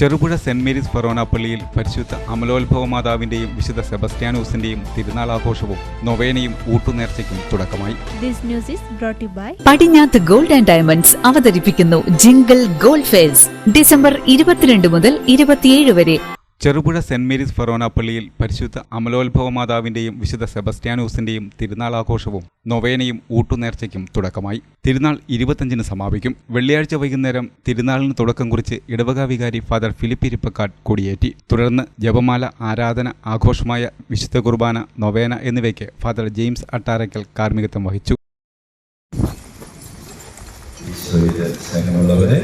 Cherupuzha saint Mary's forane പള്ളിയിൽ പരിശുദ്ധ അമലോത്ഭവ മാതാവിന്റെയും വിശുദ്ധ സെബസ്ത്യാനൂസിന്റെയും തിരുനാൾ ആഘോഷവും നൊവേനയും ഊട്ടുനേർച്ചയ്ക്കും തുടക്കമായി. This news is brought to you by Padinjath gold and diamonds അവതരിപ്പിക്കുന്നു ജിംഗിൾ ഗോൾഡ് ഫെയർസ്. ഡിസംബർ ഇരുപത്തിരണ്ട് മുതൽ ഇരുപത്തിയേഴ് വരെ. ചെറുപുഴ സെന്റ് മേരീസ് ഫെറോന പള്ളിയിൽ പരിശുദ്ധ അമലോത്ഭവ മാതാവിന്റെയും വിശുദ്ധ സെബസ്റ്റ്യാനൂസിന്റെയും തിരുനാൾ ആഘോഷവും നൊവേനയും ഊട്ടുനേർച്ചയ്ക്കും തുടക്കമായി. തിരുനാൾ ഇരുപത്തഞ്ചിന് സമാപിക്കും. വെള്ളിയാഴ്ച വൈകുന്നേരം തിരുനാളിന് തുടക്കം കുറിച്ച് ഇടവക വികാരി ഫാദർ ഫിലിപ്പ് ഇരിപ്പക്കാട് കൊടിയേറ്റി. തുടർന്ന് ജപമാല ആരാധന ആഘോഷമായ വിശുദ്ധ കുർബാന നൊവേന എന്നിവയ്ക്ക് ഫാദർ ജെയിംസ് അട്ടാരക്കൽ കാർമ്മികത്വം വഹിച്ചു. ഈശോയുടെ സ്നേഹമുള്ളവരെ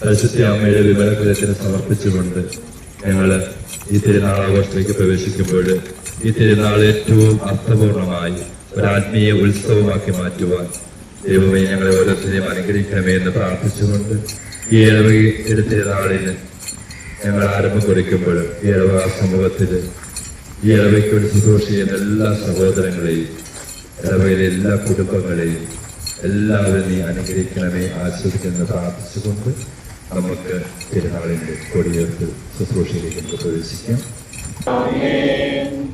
പരിശുദ്ധ അമ്മയുടെ വിമലകുലത്തിന് സമർപ്പിച്ചുകൊണ്ട് ഞങ്ങൾ ഈ തിരുനാൾ ആഘോഷത്തിലേക്ക് പ്രവേശിക്കുമ്പോൾ ഈ തിരുനാൾ ഏറ്റവും അർത്ഥപൂർണമായി ഒരു ആത്മീയ ഉത്സവമാക്കി മാറ്റുവാൻ ദൈവമേ ഞങ്ങളെ ഓരോരുത്തരെയും അനുഗ്രഹിക്കണമേ എന്ന് പ്രാർത്ഥിച്ചുകൊണ്ട് ഈ ഇളവയുടെ തിരുനാളിന് ഞങ്ങൾ ആരംഭം കുറിക്കുമ്പോൾ ഈ ഇളവ സമൂഹത്തിൽ ഈ ഇളവയ്ക്ക് ഒരു ശുശ്രൂഷ ചെയ്യുന്ന എല്ലാ സഹോദരങ്ങളെയും ഇടവയിലെ എല്ലാ കുടുംബങ്ങളെയും എല്ലാവരും നീ അനുഗ്രഹിക്കണമേ ആസ്വദിക്കുന്ന പ്രാർത്ഥിച്ചുകൊണ്ട് നമുക്ക് തിരുനാളിന്റെ കൊടിയേർത്ത് ശുശ്രൂഷയിലേക്ക് പ്രവേശിക്കാം.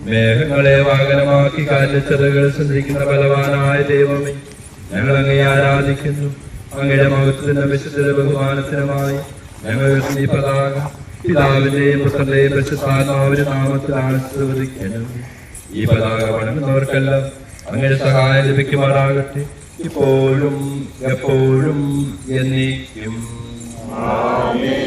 മേഘങ്ങളെ വാഹനമാക്കി കാലിലെ ചെറുകൾ സഞ്ചരിക്കുന്ന ബലവാനായ ദൈവമേ ഞങ്ങൾ അങ്ങേ ആരാധിക്കുന്നു. അങ്ങയുടെ മഹത്വത്തിന്റെ വിശുദ്ധ ബഹുമാനത്തിനുമായി ഞങ്ങൾ ഈ പതാക പിതാവിന്റെയും പുത്രന്റെയും പരിശുദ്ധാത്മാവിന്റെ നാമത്തിൽ ആശ്രവദിക്കണം ഈ പതാക വണങ്ങുന്നവർക്കെല്ലാം അങ്ങയുടെ സഹായം ലഭിക്കുമാറാകട്ടെ. ഇപ്പോഴും എപ്പോഴും എന്നേക്കും. Amém.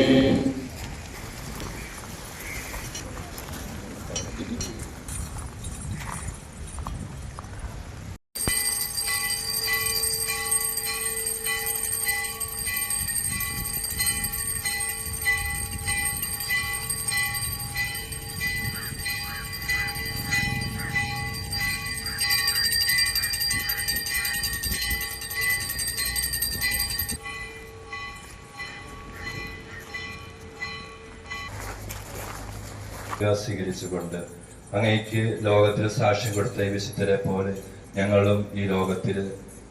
സ്വീകരിച്ചുകൊണ്ട് അങ്ങേക്ക് ലോകത്തിൽ സാക്ഷ്യം കൊടുത്ത വിശുദ്ധരെ പോലെ ഞങ്ങളും ഈ ലോകത്തിൽ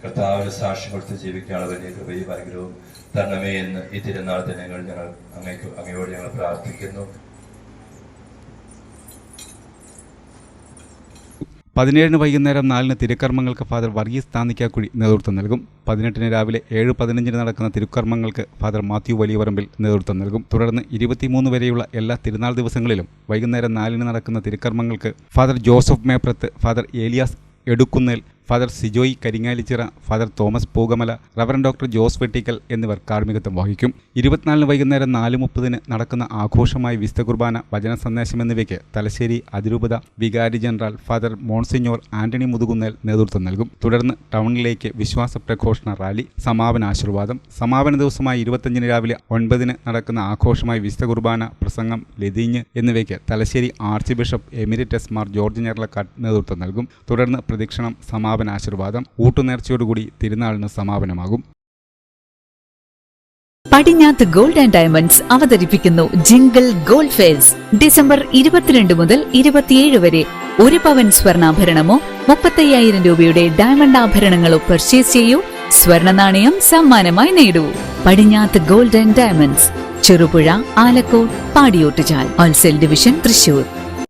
കർത്താവിന് സാക്ഷ്യം കൊടുത്ത് ജീവിക്കാനുള്ള വലിയ കൃപയും അനുഗ്രഹവും തരണമേ എന്ന് ഈ തിരുനാൾ ദിനങ്ങൾ ഞങ്ങൾ അങ്ങേക്ക് അങ്ങയോട് ഞങ്ങൾ പ്രാർത്ഥിക്കുന്നു. പതിനേഴിന് വൈകുന്നേരം നാലിന് തിരുക്കർമ്മങ്ങൾക്ക് ഫാദർ വർഗീസ് താന്നിക്കാക്കുഴി നേതൃത്വം നൽകും. പതിനെട്ടിന് രാവിലെ ഏഴ് പതിനഞ്ചിന് നടക്കുന്ന തിരുക്കർമ്മങ്ങൾക്ക് ഫാദർ മാത്യു വലിയവറമ്പിൽ നേതൃത്വം നൽകും. തുടർന്ന് ഇരുപത്തിമൂന്ന് വരെയുള്ള എല്ലാ തിരുനാൾ ദിവസങ്ങളിലും വൈകുന്നേരം നാലിന് നടക്കുന്ന തിരുക്കർമ്മങ്ങൾക്ക് father Joseph Meprath father Elias Edukkunnel father Sijoy Karingalichira father Thomas Pookamala reverend doctor Jose Vettikkal എന്നിവർ കാർമ്മികത്വം വഹിക്കും. ഇരുപത്തിനാലിന് വൈകുന്നേരം നാല് മുപ്പതിന് നടക്കുന്ന ആഘോഷമായ വിശുദ്ധ കുർബാന വചന സന്ദേശം എന്നിവയ്ക്ക് തലശ്ശേരി അതിരൂപത വികാരി general father monsignor Antony Muthukunnel നേതൃത്വം നൽകും. തുടർന്ന് ടൗണിലേക്ക് വിശ്വാസ പ്രഘോഷണ റാലി സമാപന ആശീർവാദം സമാപന ദിവസമായ ഇരുപത്തഞ്ചിന് രാവിലെ ഒൻപതിന് നടക്കുന്ന ആഘോഷമായ വിശുദ്ധ കുർബാന പ്രസംഗം ലതിഞ്ഞ് എന്നിവയ്ക്ക് Thalassery arch bishop emeritus Mar George Njaralakatt നേതൃത്വം നൽകും. തുടർന്ന് പ്രദക്ഷിണം സമാപന ആശീർവാദം ഊട്ടുനേർച്ചയോടുകൂടി തിരുനാളിന് സമാപനമാകും. പടിഞ്ഞാത്ത് ഗോൾഡ് ആൻഡ് ഡയമണ്ട്സ് അവതരിപ്പിക്കുന്നു ജിംഗിൾ ഗോൾഡ് ഫെയർസ്. ഡിസംബർ ഇരുപത്തിരണ്ട് മുതൽ ഇരുപത്തിയേഴ് വരെ ഒരു പവൻ സ്വർണാഭരണമോ മുപ്പത്തയ്യായിരം രൂപയുടെ ഡയമണ്ട് ആഭരണങ്ങളോ പർച്ചേസ് ചെയ്യൂ. സ്വർണ നാണയം സമ്മാനമായി നേടൂ. Padinjath gold and diamonds. Cherupuzha Alakode Padiyottuchal. Wholesale division Thrissur.